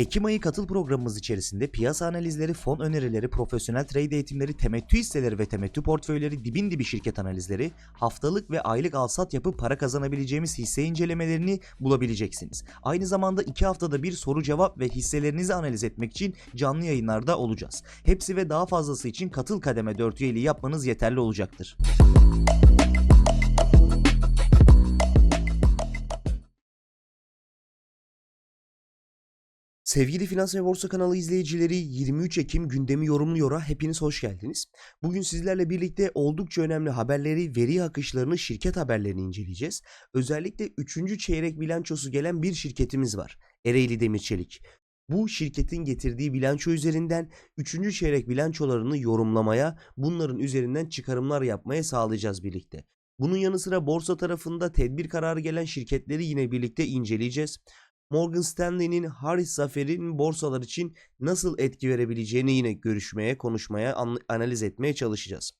Ekim ayı katıl programımız içerisinde piyasa analizleri, fon önerileri, profesyonel trade eğitimleri, temettü hisseleri ve temettü portföyleri, dibin dibi şirket analizleri, haftalık ve aylık alsat yapıp para kazanabileceğimiz hisse incelemelerini bulabileceksiniz. Aynı zamanda 2 haftada bir soru cevap ve hisselerinizi analiz etmek için canlı yayınlarda olacağız. Hepsi ve daha fazlası için katıl kademe 4 üyeliği yapmanız yeterli olacaktır. Sevgili Finans ve Borsa kanalı izleyicileri 23 Ekim gündemi yorumluyor'a hepiniz hoş geldiniz. Bugün sizlerle birlikte oldukça önemli haberleri, veri akışlarını, şirket haberlerini inceleyeceğiz. Özellikle 3. çeyrek bilançosu gelen bir şirketimiz var. Ereğli Demir Çelik. Bu şirketin getirdiği bilanço üzerinden 3. çeyrek bilançolarını yorumlamaya, bunların üzerinden çıkarımlar yapmaya sağlayacağız birlikte. Bunun yanı sıra borsa tarafında tedbir kararı gelen şirketleri yine birlikte inceleyeceğiz. Morgan Stanley'nin Harris zaferinin borsalar için nasıl etki verebileceğini yine görüşmeye, konuşmaya, an- analiz etmeye çalışacağız.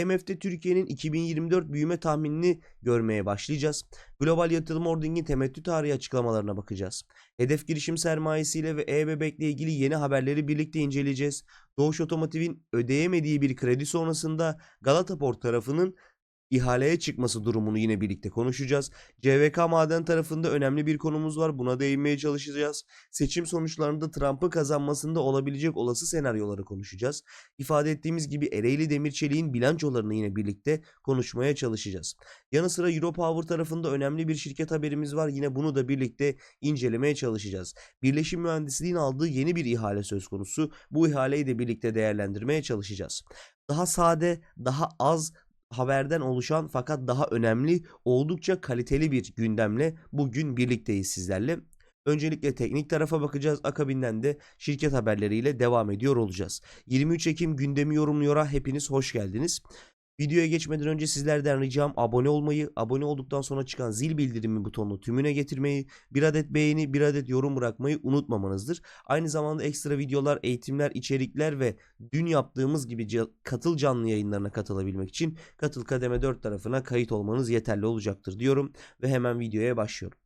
IMF'de Türkiye'nin 2024 büyüme tahminini görmeye başlayacağız. Global Yatırım Holding'in temettü tarihi açıklamalarına bakacağız. Hedef girişim sermayesiyle ve e-bebekle ilgili yeni haberleri birlikte inceleyeceğiz. Doğuş Otomotiv'in ödeyemediği bir kredi sonrasında Galata Port tarafının ihaleye çıkması durumunu yine birlikte konuşacağız. CVK Maden tarafında önemli bir konumuz var. Buna değinmeye çalışacağız. Seçim sonuçlarında Trump'ın kazanmasında olabilecek olası senaryoları konuşacağız. İfade ettiğimiz gibi Ereğli Demirçelik'in bilançolarını yine birlikte konuşmaya çalışacağız. Yanı sıra Europower tarafında önemli bir şirket haberimiz var. Yine bunu da birlikte incelemeye çalışacağız. Birleşim Mühendisliğin aldığı yeni bir ihale söz konusu. Bu ihaleyi de birlikte değerlendirmeye çalışacağız. Daha sade, daha az haberden oluşan fakat daha önemli, oldukça kaliteli bir gündemle bugün birlikteyiz sizlerle. Öncelikle teknik tarafa bakacağız. Akabinden de şirket haberleriyle devam ediyor olacağız. 23 Ekim gündemi yorumluyor'a hepiniz hoş geldiniz. Videoya geçmeden önce sizlerden ricam abone olmayı, abone olduktan sonra çıkan zil bildirimi butonunu tümüne getirmeyi, bir adet beğeni, bir adet yorum bırakmayı unutmamanızdır. Aynı zamanda ekstra videolar, eğitimler, içerikler ve dün yaptığımız gibi katıl canlı yayınlarına katılabilmek için katıl kademe 4 tarafına kayıt olmanız yeterli olacaktır diyorum ve hemen videoya başlıyorum.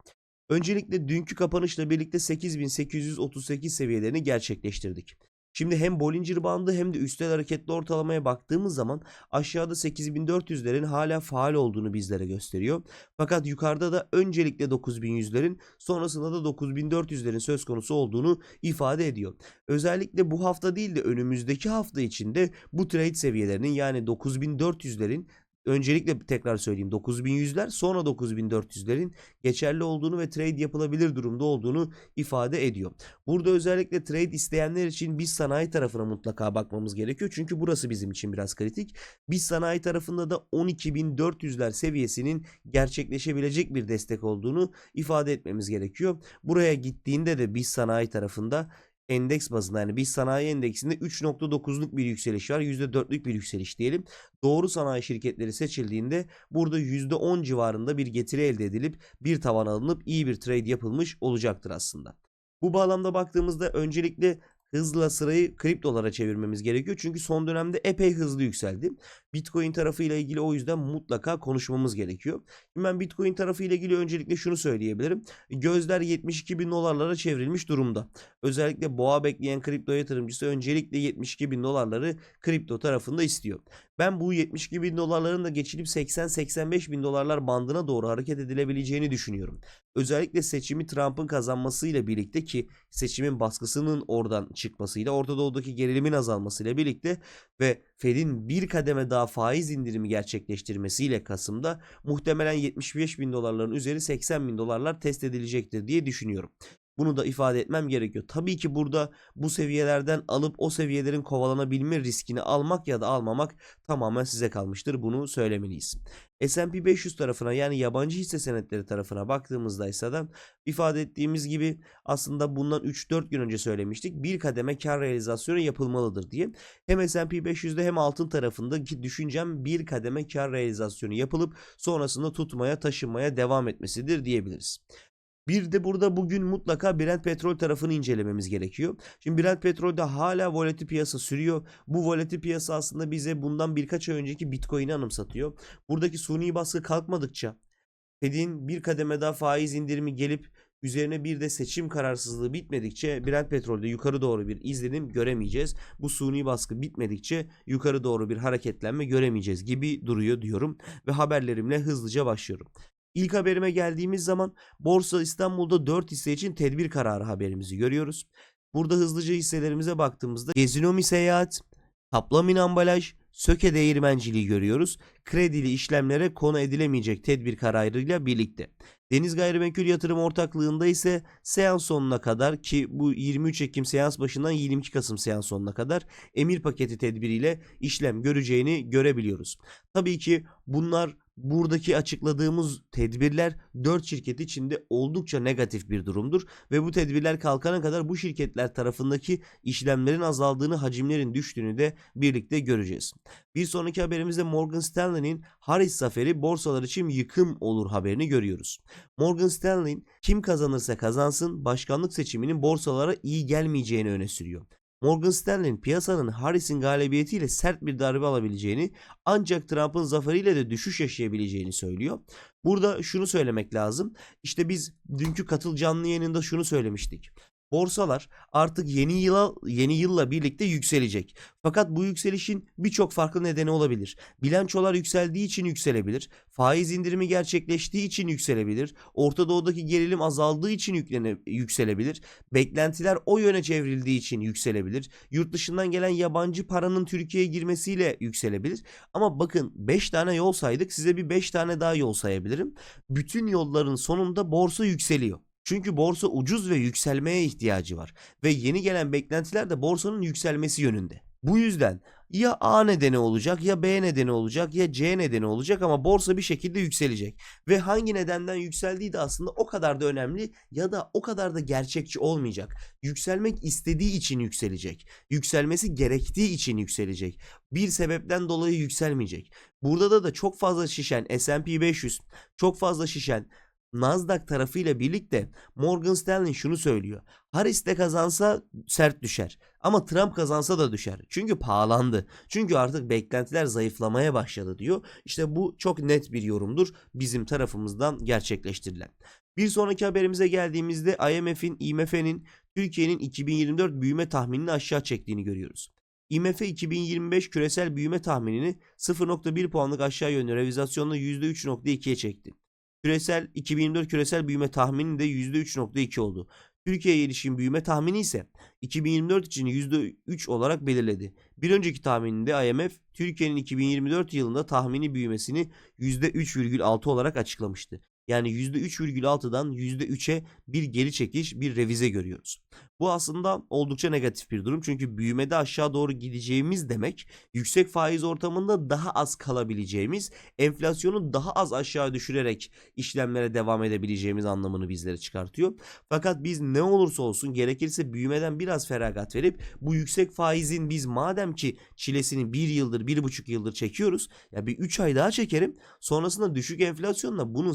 Öncelikle dünkü kapanışla birlikte 8838 seviyelerini gerçekleştirdik. Şimdi hem Bollinger bandı hem de üstel hareketli ortalamaya baktığımız zaman aşağıda 8400'lerin hala faal olduğunu bizlere gösteriyor. Fakat yukarıda da öncelikle 9100'lerin sonrasında da 9400'lerin söz konusu olduğunu ifade ediyor. Özellikle bu hafta değil de önümüzdeki hafta içinde bu trade seviyelerinin yani 9400'lerin öncelikle tekrar söyleyeyim 9100'ler sonra 9400'lerin geçerli olduğunu ve trade yapılabilir durumda olduğunu ifade ediyor. Burada özellikle trade isteyenler için biz sanayi tarafına mutlaka bakmamız gerekiyor. Çünkü burası bizim için biraz kritik. Biz sanayi tarafında da 12.400'ler seviyesinin gerçekleşebilecek bir destek olduğunu ifade etmemiz gerekiyor. Buraya gittiğinde de biz sanayi tarafında endeks bazında yani biz sanayi endeksinde 3.9'luk bir yükseliş var. %4'lük bir yükseliş diyelim. Doğru sanayi şirketleri seçildiğinde burada %10 civarında bir getiri elde edilip bir tavan alınıp iyi bir trade yapılmış olacaktır aslında. Bu bağlamda baktığımızda öncelikle hızla sırayı kriptolara çevirmemiz gerekiyor. Çünkü son dönemde epey hızlı yükseldi. Bitcoin tarafıyla ilgili o yüzden mutlaka konuşmamız gerekiyor. Şimdi ben Bitcoin tarafıyla ilgili öncelikle şunu söyleyebilirim. Gözler 72 bin dolarlara çevrilmiş durumda. Özellikle boğa bekleyen kripto yatırımcısı öncelikle 72 bin dolarları kripto tarafında istiyor. Ben bu 72 bin dolarların da geçilip 80-85 bin dolarlar bandına doğru hareket edilebileceğini düşünüyorum. Özellikle seçimi Trump'ın kazanmasıyla birlikte ki seçimin baskısının oradan çıkmasıyla Orta Doğu'daki gerilimin azalmasıyla birlikte ve Fed'in bir kademe daha faiz indirimi gerçekleştirmesiyle Kasım'da muhtemelen 75 bin dolarların üzeri 80 bin dolarlar test edilecektir diye düşünüyorum. Bunu da ifade etmem gerekiyor. Tabii ki burada bu seviyelerden alıp o seviyelerin kovalanabilme riskini almak ya da almamak tamamen size kalmıştır. Bunu söylemeliyiz. S&P 500 tarafına yani yabancı hisse senetleri tarafına baktığımızda ise de ifade ettiğimiz gibi aslında bundan 3-4 gün önce söylemiştik. Bir kademe kar realizasyonu yapılmalıdır diye. Hem S&P 500'de hem altın tarafındaki düşüncem bir kademe kar realizasyonu yapılıp sonrasında tutmaya taşınmaya devam etmesidir diyebiliriz. Bir de burada bugün mutlaka Brent petrol tarafını incelememiz gerekiyor. Şimdi Brent petrolde hala volatil piyasa sürüyor. Bu volatil piyasa aslında bize bundan birkaç ay önceki Bitcoin'i anımsatıyor. Buradaki suni baskı kalkmadıkça Fed'in bir kademe daha faiz indirimi gelip Üzerine bir de seçim kararsızlığı bitmedikçe Brent petrolde yukarı doğru bir izlenim göremeyeceğiz. Bu suni baskı bitmedikçe yukarı doğru bir hareketlenme göremeyeceğiz gibi duruyor diyorum ve haberlerimle hızlıca başlıyorum. İlk haberime geldiğimiz zaman Borsa İstanbul'da 4 hisse için tedbir kararı haberimizi görüyoruz. Burada hızlıca hisselerimize baktığımızda Gezinomi Seyahat, Kaplamin Ambalaj, Söke Değirmenciliği görüyoruz. Kredili işlemlere konu edilemeyecek tedbir kararıyla birlikte. Deniz Gayrimenkul Yatırım Ortaklığı'nda ise seans sonuna kadar ki bu 23 Ekim seans başından 22 Kasım seans sonuna kadar emir paketi tedbiriyle işlem göreceğini görebiliyoruz. Tabii ki bunlar buradaki açıkladığımız tedbirler 4 şirket içinde oldukça negatif bir durumdur ve bu tedbirler kalkana kadar bu şirketler tarafındaki işlemlerin azaldığını, hacimlerin düştüğünü de birlikte göreceğiz. Bir sonraki haberimizde Morgan Stanley'nin Harris zaferi borsalar için yıkım olur haberini görüyoruz. Morgan Stanley'in kim kazanırsa kazansın başkanlık seçiminin borsalara iyi gelmeyeceğini öne sürüyor. Morgan Stanley'in piyasanın Harris'in galibiyetiyle sert bir darbe alabileceğini ancak Trump'ın zaferiyle de düşüş yaşayabileceğini söylüyor. Burada şunu söylemek lazım. İşte biz dünkü katıl canlı yayınında şunu söylemiştik. Borsalar artık yeni yıla yeni yılla birlikte yükselecek. Fakat bu yükselişin birçok farklı nedeni olabilir. Bilançolar yükseldiği için yükselebilir. Faiz indirimi gerçekleştiği için yükselebilir. Orta Doğu'daki gerilim azaldığı için yüklene, yükselebilir. Beklentiler o yöne çevrildiği için yükselebilir. Yurt dışından gelen yabancı paranın Türkiye'ye girmesiyle yükselebilir. Ama bakın 5 tane yol saydık. Size bir 5 tane daha yol sayabilirim. Bütün yolların sonunda borsa yükseliyor. Çünkü borsa ucuz ve yükselmeye ihtiyacı var ve yeni gelen beklentiler de borsanın yükselmesi yönünde. Bu yüzden ya A nedeni olacak ya B nedeni olacak ya C nedeni olacak ama borsa bir şekilde yükselecek. Ve hangi nedenden yükseldiği de aslında o kadar da önemli ya da o kadar da gerçekçi olmayacak. Yükselmek istediği için yükselecek. Yükselmesi gerektiği için yükselecek. Bir sebepten dolayı yükselmeyecek. Burada da da çok fazla şişen S&P 500, çok fazla şişen Nasdaq tarafıyla birlikte Morgan Stanley şunu söylüyor. Harris de kazansa sert düşer. Ama Trump kazansa da düşer. Çünkü pahalandı. Çünkü artık beklentiler zayıflamaya başladı diyor. İşte bu çok net bir yorumdur bizim tarafımızdan gerçekleştirilen. Bir sonraki haberimize geldiğimizde IMF'in, IMF'nin Türkiye'nin 2024 büyüme tahminini aşağı çektiğini görüyoruz. IMF 2025 küresel büyüme tahminini 0.1 puanlık aşağı yönlü revizasyonla %3.2'ye çekti. Küresel 2024 küresel büyüme tahmini de %3.2 oldu. Türkiye ilişkin büyüme tahmini ise 2024 için %3 olarak belirledi. Bir önceki tahmininde IMF Türkiye'nin 2024 yılında tahmini büyümesini %3,6 olarak açıklamıştı. Yani %3,6'dan %3'e bir geri çekiş, bir revize görüyoruz. Bu aslında oldukça negatif bir durum. Çünkü büyümede aşağı doğru gideceğimiz demek yüksek faiz ortamında daha az kalabileceğimiz, enflasyonu daha az aşağı düşürerek işlemlere devam edebileceğimiz anlamını bizlere çıkartıyor. Fakat biz ne olursa olsun gerekirse büyümeden biraz feragat verip bu yüksek faizin biz madem ki çilesini bir yıldır, bir buçuk yıldır çekiyoruz. Ya bir 3 ay daha çekerim. Sonrasında düşük enflasyonla bunun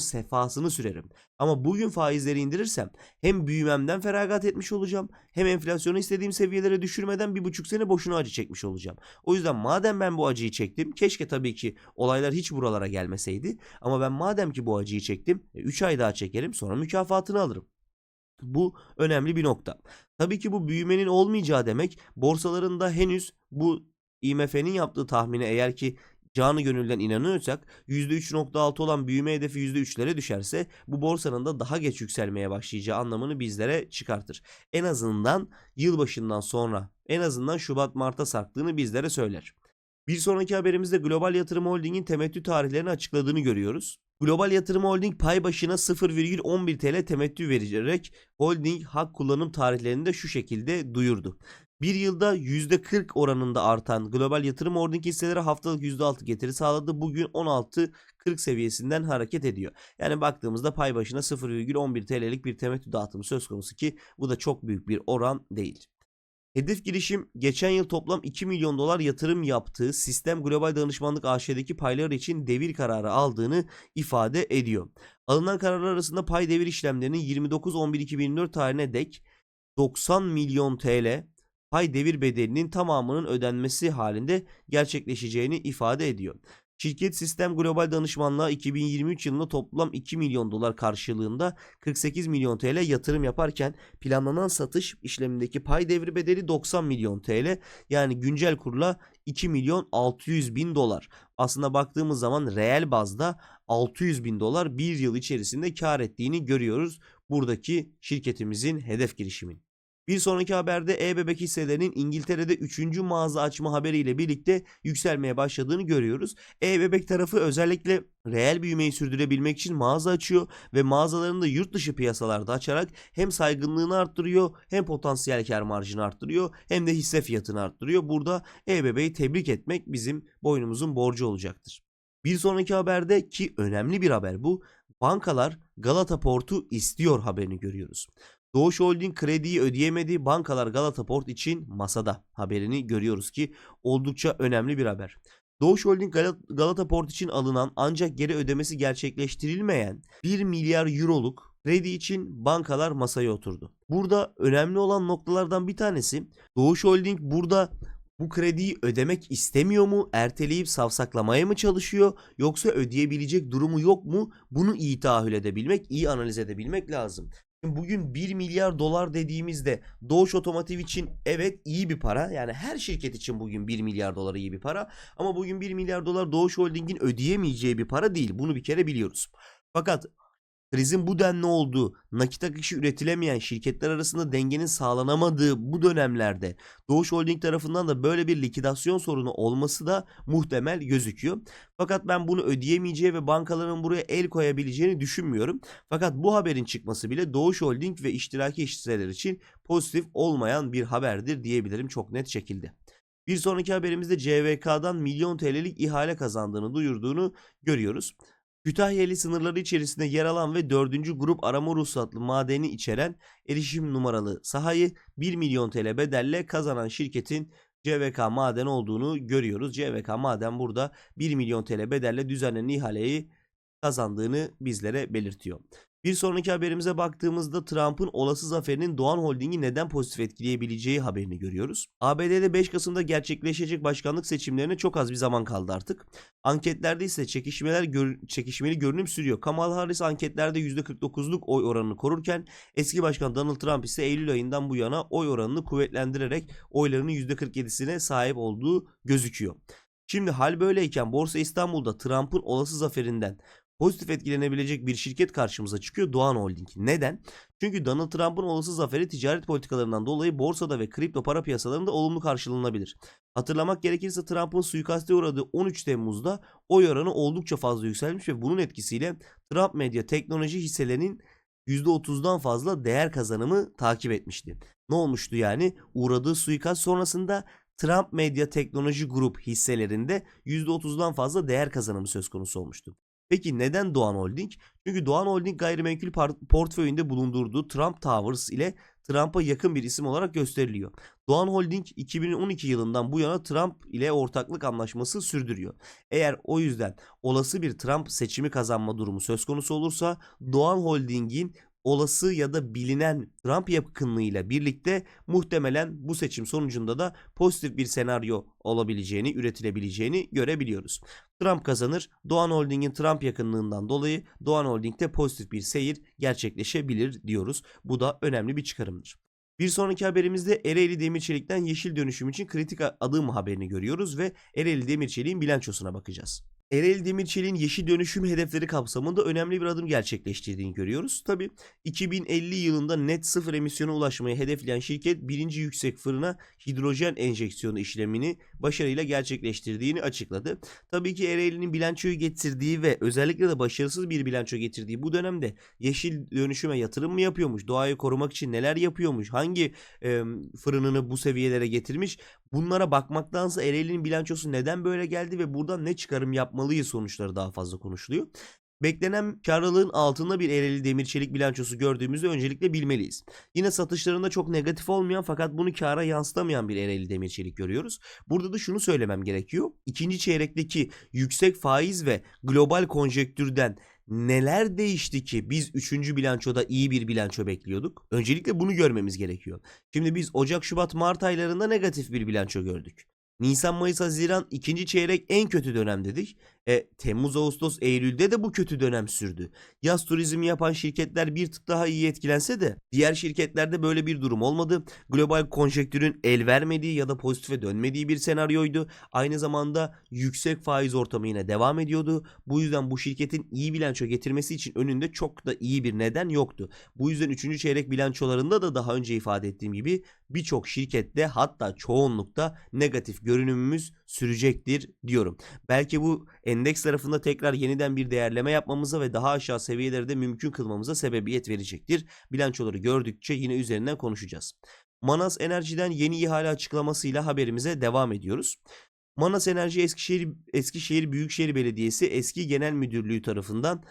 sefasını sürerim. Ama bugün faizleri indirirsem hem büyümemden feragat etmiş olacağım hem enflasyonu istediğim seviyelere düşürmeden bir buçuk sene boşuna acı çekmiş olacağım. O yüzden madem ben bu acıyı çektim keşke tabii ki olaylar hiç buralara gelmeseydi ama ben madem ki bu acıyı çektim 3 ay daha çekerim sonra mükafatını alırım. Bu önemli bir nokta. Tabii ki bu büyümenin olmayacağı demek borsalarında henüz bu IMF'nin yaptığı tahmine eğer ki canı gönülden inanıyorsak %3.6 olan büyüme hedefi %3'lere düşerse bu borsanın da daha geç yükselmeye başlayacağı anlamını bizlere çıkartır. En azından yılbaşından sonra en azından Şubat Mart'a sarktığını bizlere söyler. Bir sonraki haberimizde Global Yatırım Holding'in temettü tarihlerini açıkladığını görüyoruz. Global Yatırım Holding pay başına 0,11 TL temettü vererek holding hak kullanım tarihlerini de şu şekilde duyurdu. Bir yılda %40 oranında artan global yatırım holding hisseleri haftalık %6 getiri sağladı. Bugün 16.40 seviyesinden hareket ediyor. Yani baktığımızda pay başına 0,11 TL'lik bir temettü dağıtımı söz konusu ki bu da çok büyük bir oran değil. Hedef girişim geçen yıl toplam 2 milyon dolar yatırım yaptığı Sistem Global Danışmanlık AŞ'deki paylar için devir kararı aldığını ifade ediyor. Alınan kararlar arasında pay devir işlemlerinin 29.11.2024 tarihine dek 90 milyon TL pay devir bedelinin tamamının ödenmesi halinde gerçekleşeceğini ifade ediyor. Şirket Sistem Global Danışmanlığa 2023 yılında toplam 2 milyon dolar karşılığında 48 milyon TL yatırım yaparken planlanan satış işlemindeki pay devri bedeli 90 milyon TL yani güncel kurla 2 milyon 600 bin dolar. Aslında baktığımız zaman reel bazda 600 bin dolar bir yıl içerisinde kar ettiğini görüyoruz buradaki şirketimizin hedef girişimin. Bir sonraki haberde e-bebek hisselerinin İngiltere'de 3. mağaza açma haberiyle birlikte yükselmeye başladığını görüyoruz. E-bebek tarafı özellikle reel büyümeyi sürdürebilmek için mağaza açıyor ve mağazalarını da yurt dışı piyasalarda açarak hem saygınlığını arttırıyor hem potansiyel kar marjını arttırıyor hem de hisse fiyatını arttırıyor. Burada e-bebeği tebrik etmek bizim boynumuzun borcu olacaktır. Bir sonraki haberde ki önemli bir haber bu. Bankalar Galata Port'u istiyor haberini görüyoruz. Doğuş Holding krediyi ödeyemedi. Bankalar Galata Port için masada haberini görüyoruz ki oldukça önemli bir haber. Doğuş Holding Gal- Galata Port için alınan ancak geri ödemesi gerçekleştirilmeyen 1 milyar euroluk kredi için bankalar masaya oturdu. Burada önemli olan noktalardan bir tanesi Doğuş Holding burada bu krediyi ödemek istemiyor mu? Erteleyip savsaklamaya mı çalışıyor? Yoksa ödeyebilecek durumu yok mu? Bunu iyi tahayyül edebilmek, iyi analiz edebilmek lazım. Bugün 1 milyar dolar dediğimizde Doğuş Otomotiv için evet iyi bir para. Yani her şirket için bugün 1 milyar dolar iyi bir para. Ama bugün 1 milyar dolar Doğuş Holding'in ödeyemeyeceği bir para değil. Bunu bir kere biliyoruz. Fakat krizin bu denli olduğu, nakit akışı üretilemeyen şirketler arasında dengenin sağlanamadığı bu dönemlerde Doğuş Holding tarafından da böyle bir likidasyon sorunu olması da muhtemel gözüküyor. Fakat ben bunu ödeyemeyeceği ve bankaların buraya el koyabileceğini düşünmüyorum. Fakat bu haberin çıkması bile Doğuş Holding ve iştiraki hisseler için pozitif olmayan bir haberdir diyebilirim çok net şekilde. Bir sonraki haberimizde CVK'dan milyon TL'lik ihale kazandığını duyurduğunu görüyoruz. Kütahyeli sınırları içerisinde yer alan ve 4. grup arama ruhsatlı madeni içeren erişim numaralı sahayı 1 milyon TL bedelle kazanan şirketin CVK Maden olduğunu görüyoruz. CVK Maden burada 1 milyon TL bedelle düzenlenen ihaleyi kazandığını bizlere belirtiyor. Bir sonraki haberimize baktığımızda Trump'ın olası zaferinin Doğan Holding'i neden pozitif etkileyebileceği haberini görüyoruz. ABD'de 5 Kasım'da gerçekleşecek başkanlık seçimlerine çok az bir zaman kaldı artık. Anketlerde ise çekişmeler gör, çekişmeli görünüm sürüyor. Kamala Harris anketlerde %49'luk oy oranını korurken eski başkan Donald Trump ise Eylül ayından bu yana oy oranını kuvvetlendirerek oylarının %47'sine sahip olduğu gözüküyor. Şimdi hal böyleyken Borsa İstanbul'da Trump'ın olası zaferinden pozitif etkilenebilecek bir şirket karşımıza çıkıyor Doğan Holding. Neden? Çünkü Donald Trump'ın olası zaferi ticaret politikalarından dolayı borsada ve kripto para piyasalarında olumlu karşılanabilir. Hatırlamak gerekirse Trump'ın suikaste uğradığı 13 Temmuz'da oy oranı oldukça fazla yükselmiş ve bunun etkisiyle Trump Medya teknoloji hisselerinin %30'dan fazla değer kazanımı takip etmişti. Ne olmuştu yani? Uğradığı suikast sonrasında Trump Medya Teknoloji Grup hisselerinde %30'dan fazla değer kazanımı söz konusu olmuştu. Peki neden Doğan Holding? Çünkü Doğan Holding gayrimenkul portföyünde bulundurduğu Trump Towers ile Trump'a yakın bir isim olarak gösteriliyor. Doğan Holding 2012 yılından bu yana Trump ile ortaklık anlaşması sürdürüyor. Eğer o yüzden olası bir Trump seçimi kazanma durumu söz konusu olursa Doğan Holding'in olası ya da bilinen Trump yakınlığıyla birlikte muhtemelen bu seçim sonucunda da pozitif bir senaryo olabileceğini, üretilebileceğini görebiliyoruz. Trump kazanır. Doğan Holding'in Trump yakınlığından dolayı Doğan Holding'de pozitif bir seyir gerçekleşebilir diyoruz. Bu da önemli bir çıkarımdır. Bir sonraki haberimizde Ereğli Demirçelik'ten yeşil dönüşüm için kritik adım haberini görüyoruz ve Ereğli Demirçelik'in bilançosuna bakacağız. Ereğli Demirçelik'in yeşil dönüşüm hedefleri kapsamında önemli bir adım gerçekleştirdiğini görüyoruz. Tabi 2050 yılında net sıfır emisyona ulaşmayı hedefleyen şirket birinci yüksek fırına hidrojen enjeksiyonu işlemini başarıyla gerçekleştirdiğini açıkladı. Tabii ki Ereğli'nin bilançoyu getirdiği ve özellikle de başarısız bir bilanço getirdiği bu dönemde yeşil dönüşüme yatırım mı yapıyormuş, doğayı korumak için neler yapıyormuş, hangi e, fırınını bu seviyelere getirmiş bunlara bakmaktansa Ereğli'nin bilançosu neden böyle geldi ve buradan ne çıkarım yapmalıyız sonuçları daha fazla konuşuluyor. Beklenen karlılığın altında bir Ereğli Demir Çelik bilançosu gördüğümüzü öncelikle bilmeliyiz. Yine satışlarında çok negatif olmayan fakat bunu kara yansıtamayan bir Ereğli Demir Çelik görüyoruz. Burada da şunu söylemem gerekiyor. İkinci çeyrekteki yüksek faiz ve global konjektürden neler değişti ki biz 3. bilançoda iyi bir bilanço bekliyorduk? Öncelikle bunu görmemiz gerekiyor. Şimdi biz Ocak, Şubat, Mart aylarında negatif bir bilanço gördük. Nisan, Mayıs, Haziran ikinci çeyrek en kötü dönem dedik. E, Temmuz, Ağustos, Eylül'de de bu kötü dönem sürdü. Yaz turizmi yapan şirketler bir tık daha iyi etkilense de diğer şirketlerde böyle bir durum olmadı. Global konjektürün el vermediği ya da pozitife dönmediği bir senaryoydu. Aynı zamanda yüksek faiz ortamı yine devam ediyordu. Bu yüzden bu şirketin iyi bilanço getirmesi için önünde çok da iyi bir neden yoktu. Bu yüzden 3. çeyrek bilançolarında da daha önce ifade ettiğim gibi birçok şirkette hatta çoğunlukta negatif görünümümüz sürecektir diyorum. Belki bu endeks tarafında tekrar yeniden bir değerleme yapmamıza ve daha aşağı seviyeleri de mümkün kılmamıza sebebiyet verecektir. Bilançoları gördükçe yine üzerinden konuşacağız. Manas Enerji'den yeni ihale açıklamasıyla haberimize devam ediyoruz. Manas Enerji Eskişehir, Eskişehir Büyükşehir Belediyesi Eski Genel Müdürlüğü tarafından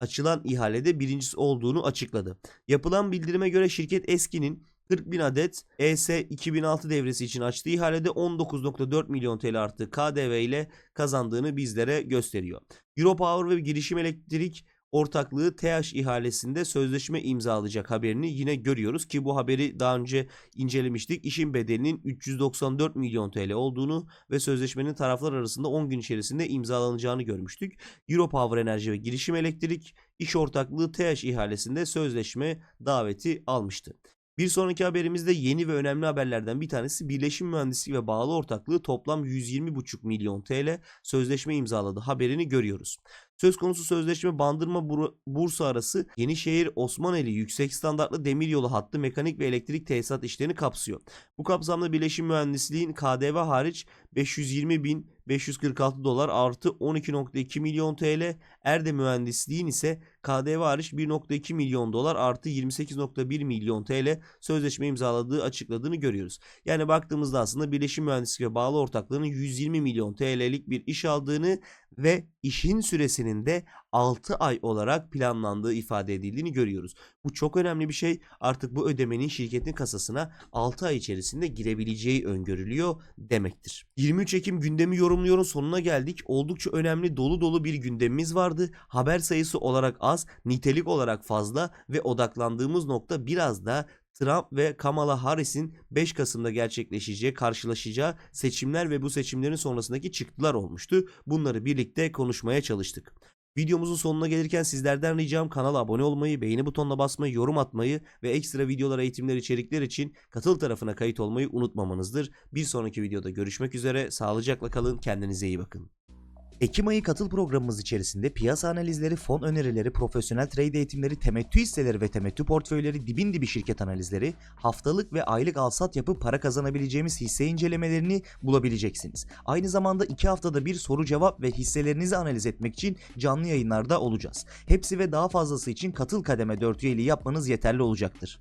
açılan ihalede birincisi olduğunu açıkladı. Yapılan bildirime göre şirket Eski'nin 40 bin adet ES 2006 devresi için açtığı ihalede 19.4 milyon TL artı KDV ile kazandığını bizlere gösteriyor. Europower ve Girişim Elektrik ortaklığı TH ihalesinde sözleşme imzalayacak haberini yine görüyoruz ki bu haberi daha önce incelemiştik. İşin bedelinin 394 milyon TL olduğunu ve sözleşmenin taraflar arasında 10 gün içerisinde imzalanacağını görmüştük. Europower Enerji ve Girişim Elektrik iş ortaklığı TH ihalesinde sözleşme daveti almıştı. Bir sonraki haberimizde yeni ve önemli haberlerden bir tanesi Birleşim Mühendisliği ve Bağlı Ortaklığı toplam 120,5 milyon TL sözleşme imzaladı haberini görüyoruz. Söz konusu sözleşme Bandırma Bur- Bursa arası Yenişehir Osmaneli yüksek standartlı demiryolu hattı mekanik ve elektrik tesisat işlerini kapsıyor. Bu kapsamda Birleşim Mühendisliğin KDV hariç 520 bin 546 dolar artı 12.2 milyon TL. Erde Mühendisliğin ise KDV hariç 1.2 milyon dolar artı 28.1 milyon TL sözleşme imzaladığı açıkladığını görüyoruz. Yani baktığımızda aslında Birleşim Mühendisliği ve bağlı ortaklığının 120 milyon TL'lik bir iş aldığını ve işin süresinin de 6 ay olarak planlandığı ifade edildiğini görüyoruz. Bu çok önemli bir şey. Artık bu ödemenin şirketin kasasına 6 ay içerisinde girebileceği öngörülüyor demektir. 23 Ekim gündemi yorumluyorum sonuna geldik. Oldukça önemli dolu dolu bir gündemimiz vardı. Haber sayısı olarak az, nitelik olarak fazla ve odaklandığımız nokta biraz da Trump ve Kamala Harris'in 5 Kasım'da gerçekleşeceği, karşılaşacağı seçimler ve bu seçimlerin sonrasındaki çıktılar olmuştu. Bunları birlikte konuşmaya çalıştık. Videomuzun sonuna gelirken sizlerden ricam kanala abone olmayı, beğeni butonuna basmayı, yorum atmayı ve ekstra videolar, eğitimler, içerikler için katıl tarafına kayıt olmayı unutmamanızdır. Bir sonraki videoda görüşmek üzere. Sağlıcakla kalın. Kendinize iyi bakın. Ekim ayı katıl programımız içerisinde piyasa analizleri, fon önerileri, profesyonel trade eğitimleri, temettü hisseleri ve temettü portföyleri, dibin dibi şirket analizleri, haftalık ve aylık alsat yapıp para kazanabileceğimiz hisse incelemelerini bulabileceksiniz. Aynı zamanda 2 haftada bir soru cevap ve hisselerinizi analiz etmek için canlı yayınlarda olacağız. Hepsi ve daha fazlası için katıl kademe 4 üyeliği yapmanız yeterli olacaktır.